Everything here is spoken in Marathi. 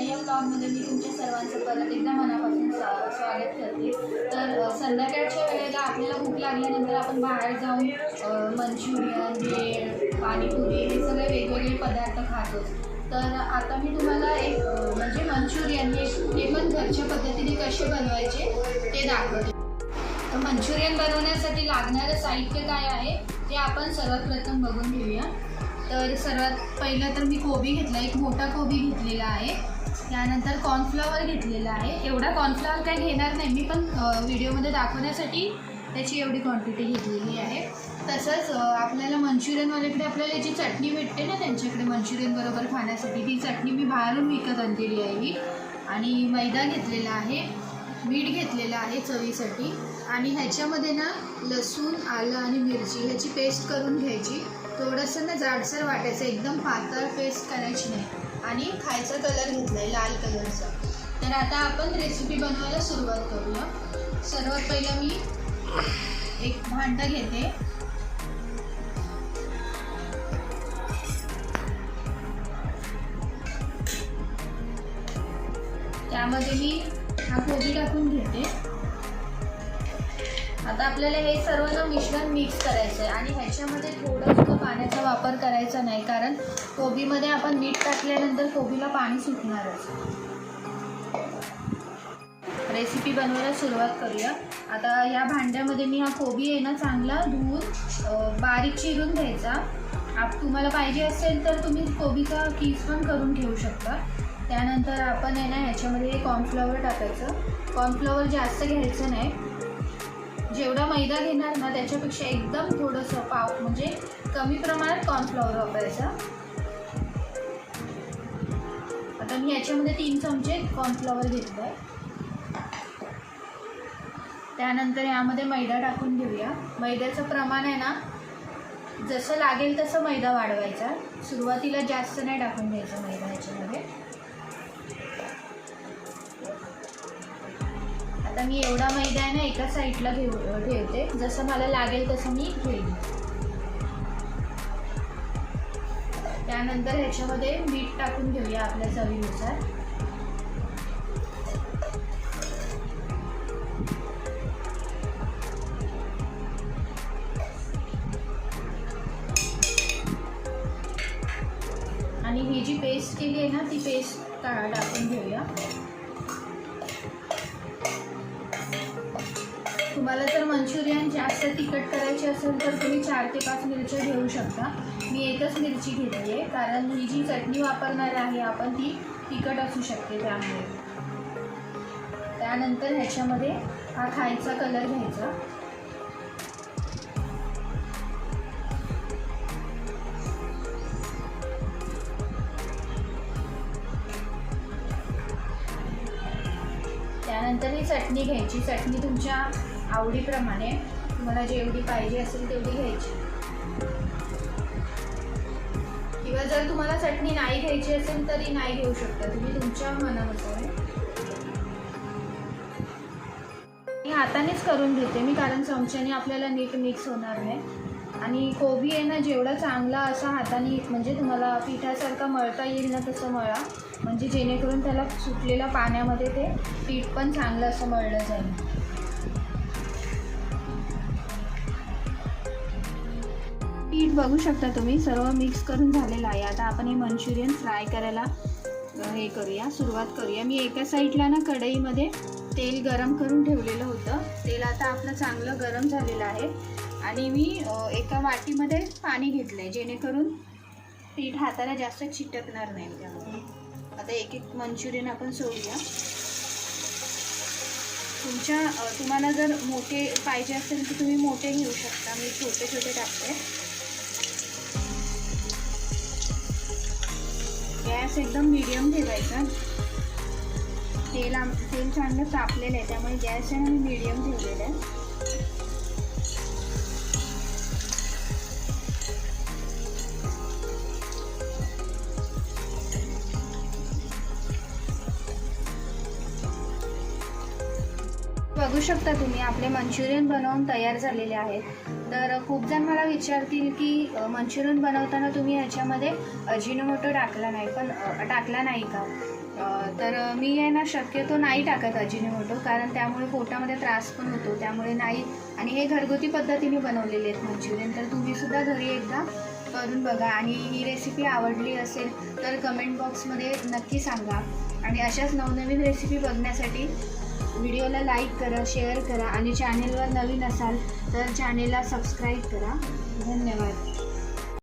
या ब्लॉगमध्ये मी तुमच्या सर्वांचं परत एकदा मनापासून स्वागत करते. तर संध्याकाळच्या वेळेला आपल्याला भूक लागल्यानंतर आपण बाहेर जाऊन अ, मंचुरियन भेळ पाणीपुरी हे सगळे वेगवेगळे पदार्थ खातो. तर आता मी तुम्हाला एक म्हणजे मंचुरियन हे ते पण घरच्या पद्धतीने कसे बनवायचे ते दाखवते. तर मंचुरियन बनवण्यासाठी लागणारं साहित्य काय आहे ते आपण सर्वात प्रथम बघून घेऊया. तर सर्वात पहिलं तर मी कोबी घेतला एक मोठा कोबी घेतलेला आहे. त्यानंतर कॉर्नफ्लॉवर घेतलेला आहे. एवढा कॉर्नफ्लॉवर काय घेणार नाही. मी पण व्हिडिओमध्ये दाखवण्यासाठी त्याची एवढी क्वांटिटी घेतलेली आहे. तसंच आपल्याला मंचुरियनवाल्याकडे आपल्याला जी चटणी भेटते ना त्यांच्याकडे मंचुरियनबरोबर खाण्यासाठी ती चटणी मी बाहेरून विकत आणलेली आहे. ही आणि मैदा घेतलेला आहे. मीठ घेतलेलं आहे चवीसाठी. आणि ह्याच्यामध्ये ना लसूण आलं आणि मिरची ह्याची पेस्ट करून घ्यायची. थोडंसं ना जाडसर वाटायचं. एकदम पातळ पेस्ट करायची नाही. आणि खायचा कलर घेतला आहे लाल कलरचा. तर आता आपण रेसिपी बनवायला सुरुवात करूया. सर्वात पहिलं मी एक भांडं घेते. त्यामध्ये मी हा कोबी टाकून घेते. आता आपल्याला हे सर्व ना मिश्रण मिक्स करायचं आहे आणि ह्याच्यामध्ये थोडं पाण्याचा वापर करायचा नाही कारण कोबीमध्ये आपण मीठ टाकल्यानंतर कोबीला पाणी सुटणारच रेसिपी बनवायला सुरुवात करूया. आता या भांड्यामध्ये मी हा कोबी आहे ना चांगला धुवून बारीक चिरून घ्यायचा. आप तुम्हाला पाहिजे असेल तर तुम्ही कोबीचा कीस पण करून ठेवू शकता. त्यानंतर आपण आहे ना ह्याच्यामध्ये कॉर्नफ्लॉवर टाकायचं. कॉर्नफ्लॉवर जास्त घ्यायचं नाही. जेवढा मैदा घेणार ना त्याच्यापेक्षा एकदम थोडंसं पाव म्हणजे कमी प्रमाणात कॉर्नफ्लॉवर वापरायचा. आता मी याच्यामध्ये तीन चमचे कॉर्नफ्लॉवर घेतलं आहे त्यानंतर यामध्ये मैदा टाकून घेऊया. मैद्याचं प्रमाण आहे ना जसं लागेल तसं मैदा वाढवायचा. सुरुवातीला जास्त नाही टाकून घ्यायचा मैदा ह्याच्यामध्ये आता मी एवढा मैदा आहे ना एका साईडला घेऊ ठेवते. जसं मला लागेल तसं मी घेईन. त्यानंतर ह्याच्यामध्ये मीठ टाकून घेऊया आपल्या चवीनुसार. आणि ही जी पेस्ट केली आहे ना ती पेस्ट टाकून घेऊया. तुम्हाला जर मंचुरियन जास्त तिखट करायची असेल तर तुम्ही चार ते पाच मिरच्या घेऊ शकता. मी एकच मिरची घेतली आहे कारण ही जी चटणी वापरणार आहे आपण ती तिखट असू शकते त्यामुळे. त्यानंतर ह्याच्यामध्ये हा खायचा कलर घ्यायचा. त्यानंतर ही चटणी घ्यायची. चटणी तुमच्या आवडीप्रमाणे तुम्हाला जेवढी पाहिजे असेल तेवढी घ्यायची. किंवा जर तुम्हाला चटणी नाही घ्यायची असेल तरी नाही घेऊ शकता. तुम्ही तुमच्या मनानुसार. मी हातानेच करून घेते मी कारण चमच्याने आपल्याला नीट मिक्स होणार नाही. आणि कोबी आहे ना जेवढा चांगला असा हाताने म्हणजे तुम्हाला पिठासारखा मळता येईल ना तसं मळा. म्हणजे जेणेकरून त्याला सुटलेल्या पाण्यामध्ये ते पीठ पण चांगलं असं मळलं जाईल. पीठ बघू शकता तुम्ही. सर्व मिक्स करून झालेलं आहे. आता आपण हे मंचुरियन फ्राय करायला हे करूया सुरुवात करूया. मी एका साईडला ना कढईमध्ये तेल गरम करून ठेवलेलं होतं. तेल आता आपलं चांगलं गरम झालेलं आहे. आणि मी एका वाटीमध्ये पाणी घेतलं आहे जेणेकरून पीठ हाताला जास्त चिटकणार नाही. त्यामध्ये आता एक एक मंचुरियन आपण सोडूया. तुमच्या तुम्हाला जर मोठे पाहिजे असेल तर तुम्ही मोठे घेऊ शकता. मी छोटे छोटे टाकते. गॅस एकदम मिडियम ठेवायचा. तेल आम तेल चांगलं तापलेलं आहे त्यामुळे गॅस आहे मी मिडियम ठेवलेला आहे. बघू शकता तुम्ही आपले मंचुरियन बनवून तयार झालेले आहेत. तर खूप जण मला विचारतील की मंचुरियन बनवताना तुम्ही ह्याच्यामध्ये अजिनोमोटो टाकला नाही पण टाकला नाही का? तर मी आहे ना शक्यतो नाही टाकत अजिनोमोटो कारण त्यामुळे पोटामध्ये त्रास पण होतो त्यामुळे नाही. आणि हे घरगुती पद्धतीने बनवलेले आहेत मंचुरियन तर तुम्हीसुद्धा घरी एकदा करून बघा. आणि ही रेसिपी आवडली असेल तर कमेंट बॉक्समध्ये नक्की सांगा. आणि अशाच नवनवीन रेसिपी बघण्यासाठी व्हिडिओला लाईक करा शेअर करा आणि चॅनेलवर नवीन असाल तर चॅनेलला सबस्क्राईब करा. धन्यवाद.